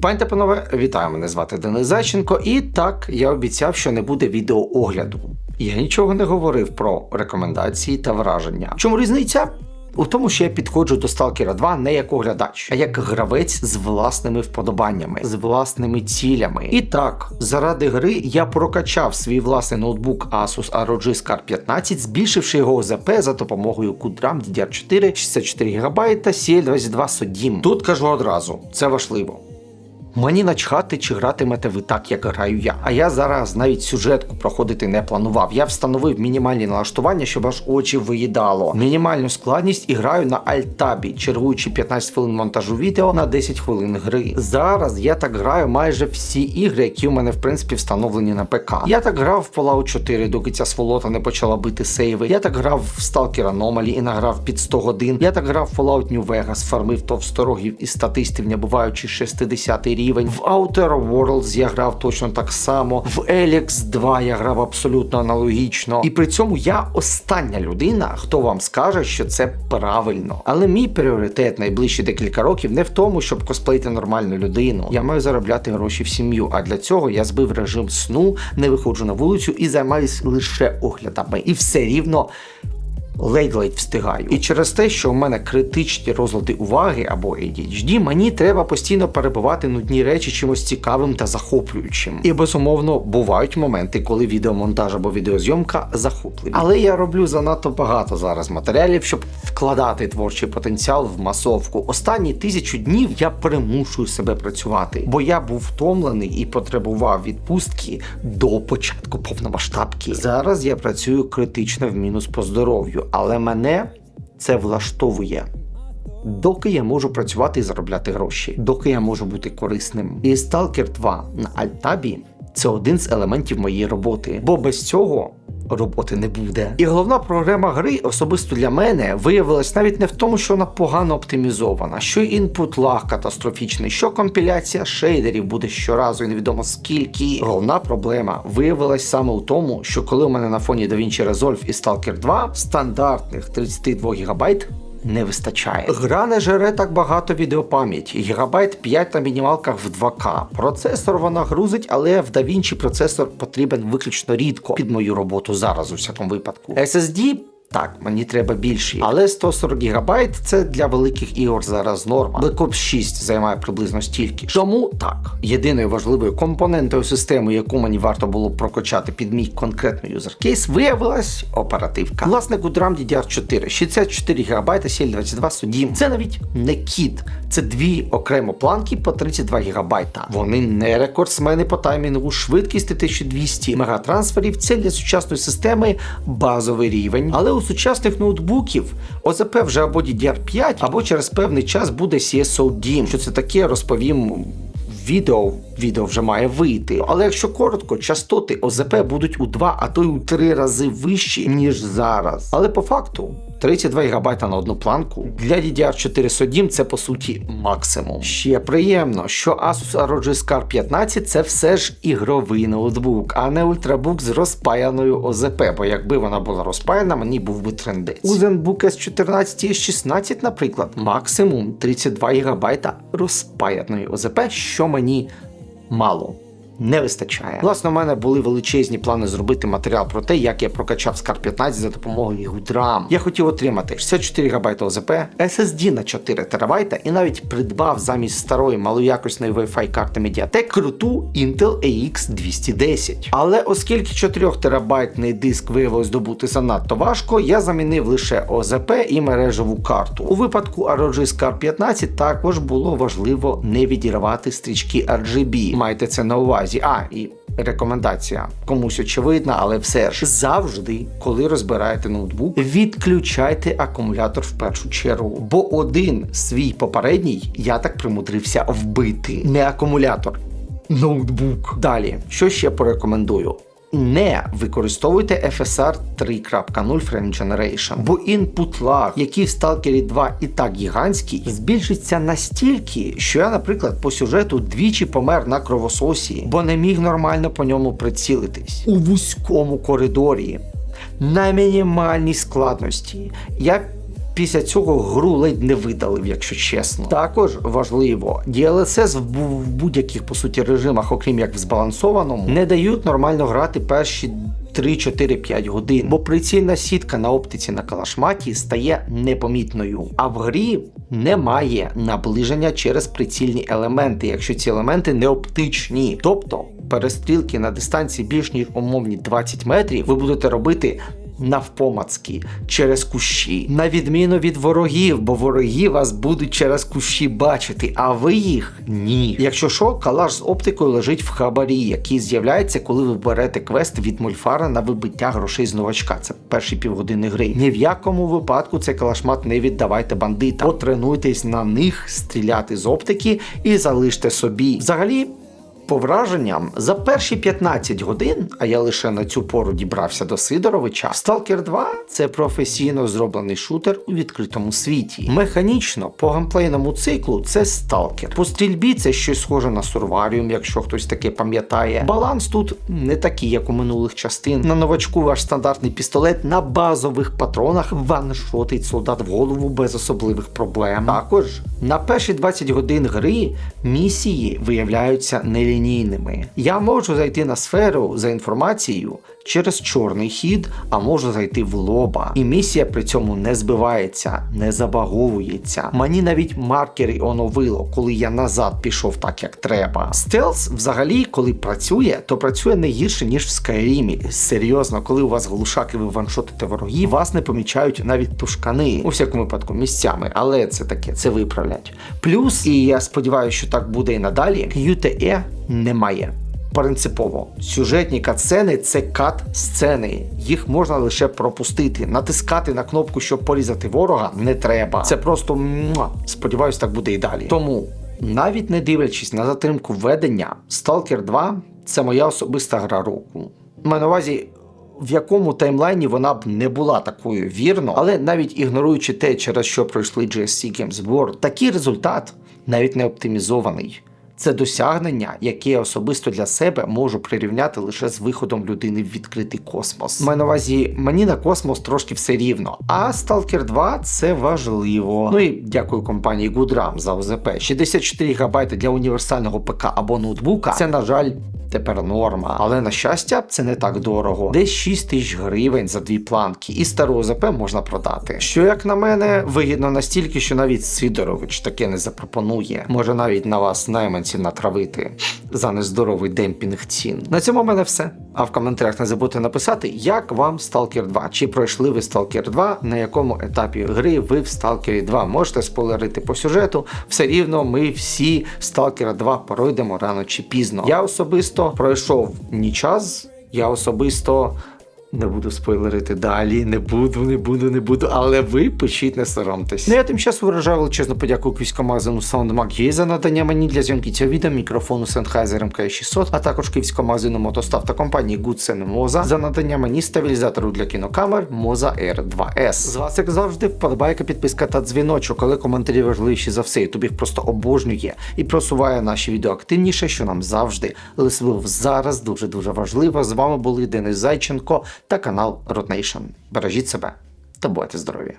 Пані та панове, вітаю! Мене звати Денис Зайченко, і так я обіцяв, що не буде відеоогляду. Я нічого не говорив про рекомендації та враження. Чому різниця? У тому, що я підходжу до Stalker 2 не як оглядач, а як гравець з власними вподобаннями, з власними цілями. І так, заради гри я прокачав свій власний ноутбук Asus ROG Scar 15, збільшивши його ОЗП за допомогою QDRAM DDR4 64 ГБ та CL22 SODIMM. Тут кажу одразу, це важливо. Мені начхати, чи гратимете ви так, як граю я. А я зараз навіть сюжетку проходити не планував. Я встановив мінімальні налаштування, щоб аж очі виїдало. Мінімальну складність і граю на альтабі, чергуючи 15 хвилин монтажу відео на 10 хвилин гри. Зараз я так граю майже всі ігри, які у мене в принципі встановлені на ПК. Я так грав в Fallout 4, доки ця сволота не почала бити сейви. Я так грав в Stalker Anomaly і награв під 100 годин. Я так грав в Fallout New Vegas, фармив товсторогів і статистів, не буваючи 60 рівень. В Outer Worlds я грав точно так само. В Елікс 2 я грав абсолютно аналогічно. І при цьому я остання людина, хто вам скаже, що це правильно. Але мій пріоритет найближчі декілька років не в тому, щоб косплеїти нормальну людину. Я маю заробляти гроші в сім'ю. А для цього я збив режим сну, не виходжу на вулицю і займаюсь лише оглядами. І все рівно ледь-ледь встигаю. І через те, що у мене критичні розлади уваги або ADHD, мені треба постійно перебувати нудні речі чимось цікавим та захоплюючим. І безумовно бувають моменти, коли відеомонтаж або відеозйомка захопливі. Але я роблю занадто багато зараз матеріалів, щоб вкладати творчий потенціал в масовку. Останні тисячу днів я примушую себе працювати, бо я був втомлений і потребував відпустки до початку повномасштабки. Зараз я працюю критично в мінус по здоров'ю, але мене це влаштовує. Доки я можу працювати і заробляти гроші, доки я можу бути корисним. І Stalker 2 на Альтабі це один з елементів моєї роботи, бо без цього роботи не буде. І головна проблема гри особисто для мене виявилась навіть не в тому, що вона погано оптимізована, що інпут лаг катастрофічний, що компіляція шейдерів буде щоразу і невідомо скільки. Головна проблема виявилась саме у тому, що коли у мене на фоні DaVinci Resolve і Stalker 2 стандартних 32 ГБ не вистачає. Гра не жере так багато відеопам'яті, гігабайт 5 на мінімалках в 2К. Процесор вона грузить, але в DaVinci процесор потрібен виключно рідко під мою роботу зараз у всякому випадку. SSD так, мені треба більші, але 140 ГБ це для великих ігор зараз норма. Black Ops 6 займає приблизно стільки. Тому так, єдиною важливою компонентою системи, яку мені варто було прокачати під мій конкретний юзеркейс, виявилась оперативка. Власне, GoodRAM DDR4, 64 ГБ CL22 SODIMM. Це навіть не кіт, це дві окремо планки по 32 ГБ. Вони не рекордсмени по таймінгу, швидкість 1200 мегатрансферів. Це для сучасної системи базовий рівень. Але у сучасних ноутбуків ОЗП вже або DDR5, або через певний час буде CSODIMM. Що це таке, розповім. Відео відео вже має вийти. Але якщо коротко, частоти ОЗП будуть у два, а то й у три рази вищі, ніж зараз. Але по факту 32 ГБ на одну планку для DDR4 SODIMM це по суті максимум. Ще приємно, що Asus ROG Scar 15 це все ж ігровий ноутбук, а не ультрабук з розпаяною ОЗП, бо якби вона була розпаяна, мені був би трендець. У ZenBook S14 і S16, наприклад, максимум 32 ГБ розпаяної ОЗП, що мені мало. Не вистачає. Власне, у мене були величезні плани зробити матеріал про те, як я прокачав Scar 15 за допомогою GoodRAM. Я хотів отримати 64 ГБ ОЗП, SSD на 4 ТБ і навіть придбав замість старої малоякісної Wi-Fi карти Mediatek круту Intel AX 210. Але оскільки 4 терабайтний диск виявилось добути занадто важко, я замінив лише ОЗП і мережеву карту. У випадку ROG Scar 15 також було важливо не відірвати стрічки RGB. Майте це на увазі. А, і рекомендація комусь очевидна, але все ж завжди, коли розбираєте ноутбук, відключайте акумулятор в першу чергу. Бо один свій попередній я так примудрився вбити. Не акумулятор. Ноутбук. Далі, що ще порекомендую? Не використовуйте FSR 3.0 Frame Generation, бо input lag, який в Stalker 2 і так гігантський, збільшиться настільки, що я, наприклад, по сюжету двічі помер на кровососі, бо не міг нормально по ньому прицілитись у вузькому коридорі. На мінімальній складності. Я Після цього гру ледь не видалив, якщо чесно. Також важливо, DLSS в будь-яких по суті режимах, окрім як в збалансованому, не дають нормально грати перші 3-4-5 годин, бо прицільна сітка на оптиці на калашматі стає непомітною. А в грі немає наближення через прицільні елементи, якщо ці елементи не оптичні. Тобто перестрілки на дистанції більш ніж умовні 20 метрів ви будете робити навпомацки через кущі, на відміну від ворогів, бо вороги вас будуть через кущі бачити, а ви їх ні. Якщо що, калаш з оптикою лежить в хабарі, який з'являється, коли ви берете квест від мульфара на вибиття грошей з новачка. Це перші півгодини гри. Ні в якому випадку цей калашмат не віддавайте бандитам. Потренуйтесь на них стріляти з оптики і залиште собі. Взагалі. По враженням, за перші 15 годин, а я лише на цю пору дібрався до Сидоровича, Stalker 2 це професійно зроблений шутер у відкритому світі. Механічно, по геймплейному циклу, це Stalker. По стрільбі це щось схоже на Survarium, якщо хтось таке пам'ятає. Баланс тут не такий, як у минулих частин. На новачку ваш стандартний пістолет на базових патронах ваншотить солдат в голову без особливих проблем. Також на перші 20 годин гри місії виявляються нелінійними. Я можу зайти на сферу за інформацією через чорний хід, а можу зайти в лоба. І місія при цьому не збивається, не забаговується. Мені навіть маркери оновило, коли я назад пішов так, як треба. Стелс, взагалі, коли працює, то працює не гірше, ніж в Скайрімі. Серйозно, коли у вас глушак і ви ваншотите ворогів, вас не помічають навіть тушкани, у всякому випадку місцями, але це таке, це виправлять. Плюс, і я сподіваюся, що так буде і надалі, QTE немає. Принципово, сюжетні катсцени це кат-сцени. Їх можна лише пропустити. Натискати на кнопку, щоб порізати ворога, не треба. Це просто муа. сподіваюсь, так буде і далі. Тому, навіть не дивлячись на затримку введення, Stalker 2 це моя особиста гра року. Маю на увазі. В якому таймлайні вона б не була такою вірно, але навіть ігноруючи те, через що пройшли GSC Games World, такий результат навіть не оптимізований. Це досягнення, яке я особисто для себе можу прирівняти лише з виходом людини в відкритий космос. Маю на увазі, мені на космос трошки все рівно. А Stalker 2 це важливо. Ну і дякую компанії Goodram за ОЗП. 64 ГБ для універсального ПК або ноутбука. Це, на жаль, тепер норма. Але на щастя, це не так дорого. Десь 6 тисяч гривень за дві планки, і стару ОЗП можна продати. Що, як на мене, вигідно настільки, що навіть Сидорович таке не запропонує. Може навіть на вас найманців натравити за нездоровий демпінг цін. На цьому в мене все. А в коментарях не забудьте написати, як вам Stalker 2. Чи пройшли ви Stalker 2, на якому етапі гри ви в Stalker 2. Можете спойлерити по сюжету. Все рівно ми всі Stalker 2 пройдемо рано чи пізно. Я особисто пройшов ні час, я особисто. Не буду спойлерити далі, не буду, не буду, не буду, але ви пишіть, не соромтесь. Ну я тим часом виражаю величезну подяку київському магазину SoundMag за надання мені для зйомки цього відео мікрофону Sennheiser MK600, а також київському магазину мотостав та компанії Goodsen Moza за надання мені стабілізатору для кінокамер Moza R2S. З вас, як завжди, вподобайка, підписка та дзвіночок, але коментарі важливіші за все. Ютуб їх просто обожнює і просуває наші відео активніше, що нам завжди, але зараз дуже дуже важливо. З вами були Денис Зайченко та канал Rotation. Бережіть себе та будьте здорові!